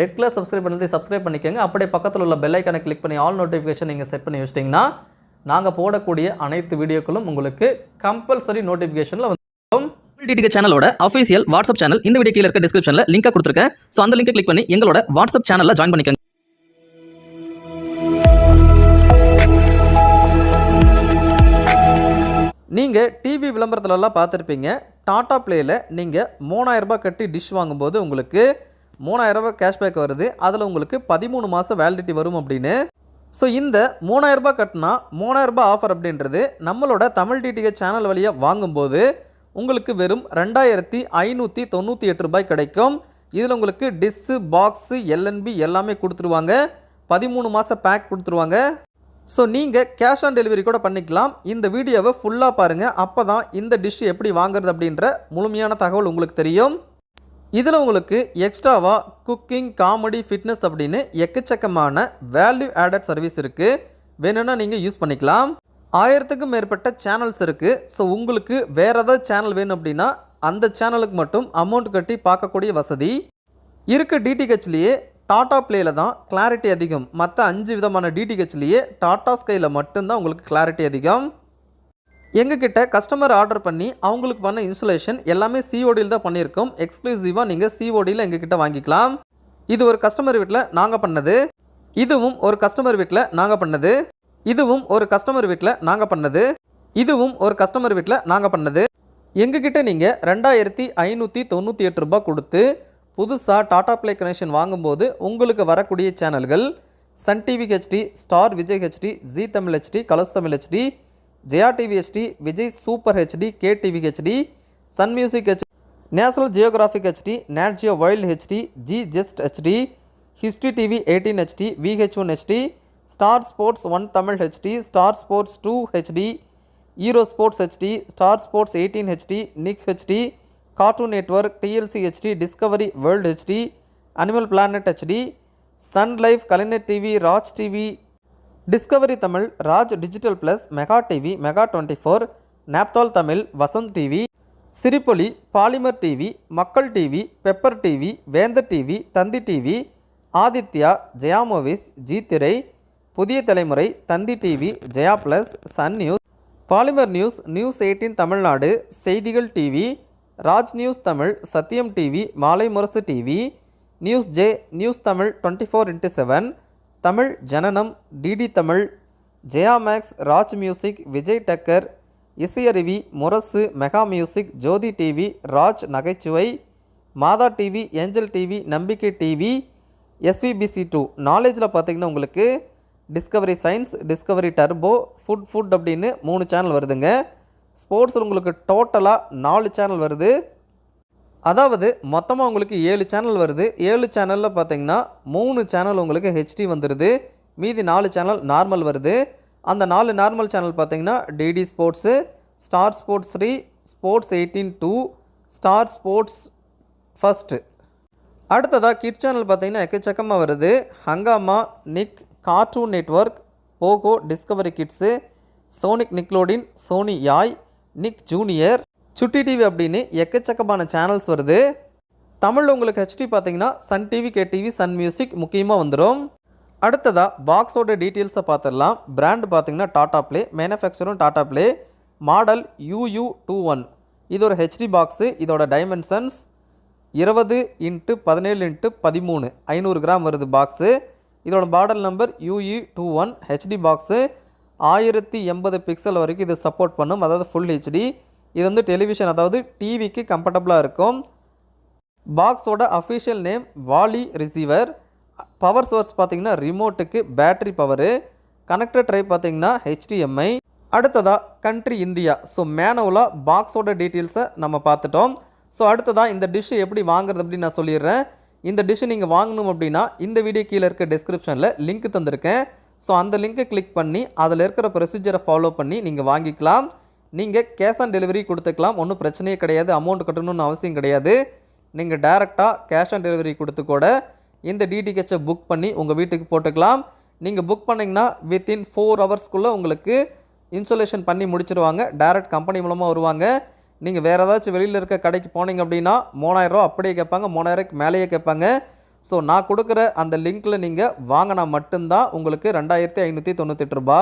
Red colour subscribe பண்ணி subscribe பண்ணிக்கோங்க. அப்படியே பக்கத்தில் உள்ள பெல் ஐக்கானை கிளிக் பண்ணி ஆல் நோட்டிஃபிகேஷன் நீங்கள் செட் பண்ணி வச்சிட்டிங்கன்னா நாங்கள் போடக்கூடிய அனைத்து வீடியோக்களும் உங்களுக்கு கம்பல்சரி நோட்டிஃபிகேஷனில் வந்து டிடிஹெச் சேனலோட அஃபீஷியல் வாட்ஸ்அப் சேனல் இந்த வீடியோ கீழே இருக்க டிஸ்கிரிப்ஷனில் லிங்க் கொடுத்துருக்கேன். ஸோ அந்த லிங்கை கிளிக் பண்ணி எங்களோட வாட்ஸ்அப் சேனலில் ஜாயின் பண்ணிக்கோங்க. நீங்கள் டிவி விளம்பரத்துலலாம் பார்த்துருப்பீங்க. டாடா ப்ளேயில் நீங்கள் மூணாயிரரூபா கட்டி டிஷ் வாங்கும்போது உங்களுக்கு மூணாயிரரூபா கேஷ்பேக் வருது. அதில் உங்களுக்கு பதிமூணு மாதம் வேலிடிட்டி வரும் அப்படின்னு. ஸோ இந்த மூணாயிரரூபா கட்டினா மூணாயிரரூபா ஆஃபர் அப்படின்றது நம்மளோட தமிழ் டிடிஹெச் சேனல் வழியாக வாங்கும்போது உங்களுக்கு வெறும் ரெண்டாயிரத்தி ஐநூற்றி தொண்ணூற்றி எட்டு ரூபாய் கிடைக்கும். இதில் உங்களுக்கு டிஸ்ஸு பாக்ஸு எல்என்பி எல்லாமே கொடுத்துருவாங்க. பதிமூணு மாதம் பேக் கொடுத்துருவாங்க. ஸோ நீங்கள் கேஷ் ஆன் டெலிவரி கூட பண்ணிக்கலாம். இந்த வீடியோவை ஃபுல்லாக பாருங்கள் அப்போ தான் இந்த டிஷ்ஷு எப்படி வாங்குறது அப்படின்ற முழுமையான தகவல் உங்களுக்கு தெரியும். இதில் உங்களுக்கு எக்ஸ்ட்ராவாக குக்கிங் காமெடி ஃபிட்னஸ் அப்படின்னு எக்கச்சக்கமான வேல்யூ ஆடட் சர்வீஸ் இருக்குது வேணும்னா நீங்கள் யூஸ் பண்ணிக்கலாம். ஆயிரத்துக்கும் மேற்பட்ட சேனல்ஸ் இருக்குது ஸோ உங்களுக்கு வேறு ஏதாவது சேனல் வேணும் அப்படின்னா அந்த சேனலுக்கு மட்டும் அமௌண்ட் கட்டி பார்க்கக்கூடிய வசதி. இருக்க டிடிஹெச்லேயே டாட்டா பிளேயில் தான் கிளாரிட்டி அதிகம். மற்ற அஞ்சு விதமான டிடிஹெச்லேயே டாட்டா ஸ்கையில் மட்டும்தான் உங்களுக்கு கிளாரிட்டி அதிகம். எங்ககிட்ட கஸ்டமர் ஆர்டர் பண்ணி அவங்களுக்கு பண்ண இன்சுலேஷன் எல்லாமே சிஓடியில் தான் பண்ணியிருக்கோம். எக்ஸ்க்ளூசிவாக நீங்கள் சிஓடியில் எங்ககிட்ட வாங்கிக்கலாம். இது ஒரு கஸ்டமர் வீட்டில் நாங்கள் பண்ணது. இதுவும் ஒரு கஸ்டமர் வீட்டில் நாங்கள் பண்ணது. இதுவும் ஒரு கஸ்டமர் வீட்டில் நாங்கள் பண்ணது. இதுவும் ஒரு கஸ்டமர் வீட்டில் நாங்கள் பண்ணது. எங்ககிட்ட நீங்கள் ரெண்டாயிரத்தி ஐநூற்றி தொண்ணூற்றி எட்டு ரூபா கொடுத்து புதுசாக டாடா ப்ளே கனெக்ஷன் வாங்கும்போது உங்களுக்கு வரக்கூடிய சேனல்கள் Sun TV HD Star Vijay HD Zee Tamil HD Colors Tamil HD Jaya TV HD Vijay super HD K TV HD Sun music HD National Geographic HD Nat Geo Wild HD Zee just HD History TV eighteen HD VH one HD Star Sports one Tamil HD Star Sports two HD Euro Sports HD Star Sports eighteen HD Nick HD Cartoon Network TLC HD Discovery World HD Animal Planet HD Sun Life Kalaignar TV Raj TV Discovery Tamil Raj digital plus Mega TV Mega twenty four Naaptol Tamil Vasanth TV Sirippoli Polimer TV Makkal TV Pepper TV Vendhar TV Thanthi TV Adithya Jaya movies Zee Thirai Puthiya Thalaimurai Thanthi TV Jaya plus Sun news Polimer news news eighteen Tamil Nadu Seithigal TV Raj news Tamil Sathiyam TV Maalai Murasu TV news J news Tamil twenty four into seven Tamil Jananam DD Tamil Jaya max Raj music Vijay Takkar Isaiaruvi Murasu Mega music Jothi TV Raj Nagaichuvai Matha TV Angel TV Nambikkai TV SVBC two. நாலேஜில் பார்த்தீங்கன்னா உங்களுக்கு Discovery Science Discovery Turbo food food அப்படின்னு மூணு channel வருதுங்க. ஸ்போர்ட்ஸில் உங்களுக்கு டோட்டலாக நாலு channel வருது. அதாவது மொத்தமாக உங்களுக்கு ஏழு சேனல் வருது. ஏழு சேனலில் பார்த்தீங்கன்னா மூணு சேனல் உங்களுக்கு ஹெச்டி வந்துடுது மீதி நாலு சேனல் நார்மல் வருது. அந்த நாலு நார்மல் சேனல் பார்த்தீங்கன்னா DD sports Star Sports three Sports eighteen two Star Sports first அடுத்ததாக கிட் சேனல் பார்த்தீங்கன்னா எக்கச்சக்கமாக வருது. Hungama Nick Cartoon Network Pogo Discovery Kids Sonic Nickelodeon Sony Yay Nick Junior சுட்டி டிவி அப்படின்னு எக்கச்சக்கமான சேனல்ஸ் வருது. தமிழில் உங்களுக்கு ஹெச்டி பார்த்தீங்கன்னா Sun TV K TV Sun music முக்கியமாக வந்துடும் அடுத்ததாக பாக்ஸோட டீட்டெயில்ஸை பார்த்துடலாம். பிராண்ட் பார்த்தீங்கன்னா Tata Play மேனுஃபேக்சரும் Tata Play model U U two one இது ஒரு ஹெச்டி பாக்ஸு இதோட டைமென்ஷன்ஸ் இருபது இன்ட்டு பதினேழு இன்ட்டு பதிமூணு. ஐநூறு கிராம் வருது பாக்ஸு இதோட model number U E two one HD box ஆயிரத்தி எண்பது பிக்சல் வரைக்கும் இது சப்போர்ட் பண்ணும். அதாவது ஃபுல் ஹெச்டி இது வந்து டெலிவிஷன் அதாவது டிவிக்கு கம்ஃபர்டபுளாக இருக்கும். பாக்ஸோட அஃபிஷியல் நேம் வாலி ரிசீவர் பவர் சோர்ஸ் பார்த்தீங்கன்னா ரிமோட்டுக்கு பேட்டரி பவரு கனெக்டட் ட்ரை பார்த்தீங்கன்னா ஹெச்டிஎம்ஐ அடுத்ததாக கண்ட்ரி இந்தியா ஸோ மேனுவலாக பாக்ஸோட டீட்டெயில்ஸை நம்ம பார்த்துட்டோம். ஸோ அடுத்ததாக இந்த டிஷ்ஷை எப்படி வாங்குறது அப்படின்னு நான் சொல்லிடுறேன். இந்த டிஷ்ஷு நீங்கள் வாங்கணும் அப்படின்னா இந்த வீடியோ கீழே இருக்க டிஸ்கிரிப்ஷனில் லிங்க் தந்திருக்கேன். ஸோ அந்த லிங்க்கை கிளிக் பண்ணி அதில் இருக்கிற ப்ரொசீஜரை ஃபாலோ பண்ணி நீங்கள் வாங்கிக்கலாம். நீங்கள் கேஷ் ஆன் டெலிவரி கொடுத்துக்கலாம். ஒன்றும் பிரச்சனையே கிடையாது. அமௌண்ட் கட்டணும்னு அவசியம் கிடையாது. நீங்கள் டேரெக்டாக கேஷ் ஆன் டெலிவரி கொடுத்து கூட இந்த டிடிஹெச்சை புக் பண்ணி உங்கள் வீட்டுக்கு போட்டுக்கலாம். நீங்கள் புக் பண்ணிங்கன்னா வித்தின் ஃபோர் ஹவர்ஸ்க்குள்ளே உங்களுக்கு இன்சுலேஷன் பண்ணி முடிச்சிருவாங்க. டேரெக்ட் கம்பெனி மூலமாக வருவாங்க. நீங்கள் வேறு ஏதாச்சும் வெளியில் இருக்க கடைக்கு போனீங்க அப்படின்னா மூணாயிரரூவா அப்படியே கேட்பாங்க. மூணாயிரூவாய்க்கு மேலேயே கேட்பாங்க. ஸோ நான் கொடுக்குற அந்த லிங்க்கில் நீங்கள் வாங்கினா மட்டும்தான் உங்களுக்கு ரெண்டாயிரத்தி ஐநூற்றி தொண்ணூத்தெட்டு ரூபா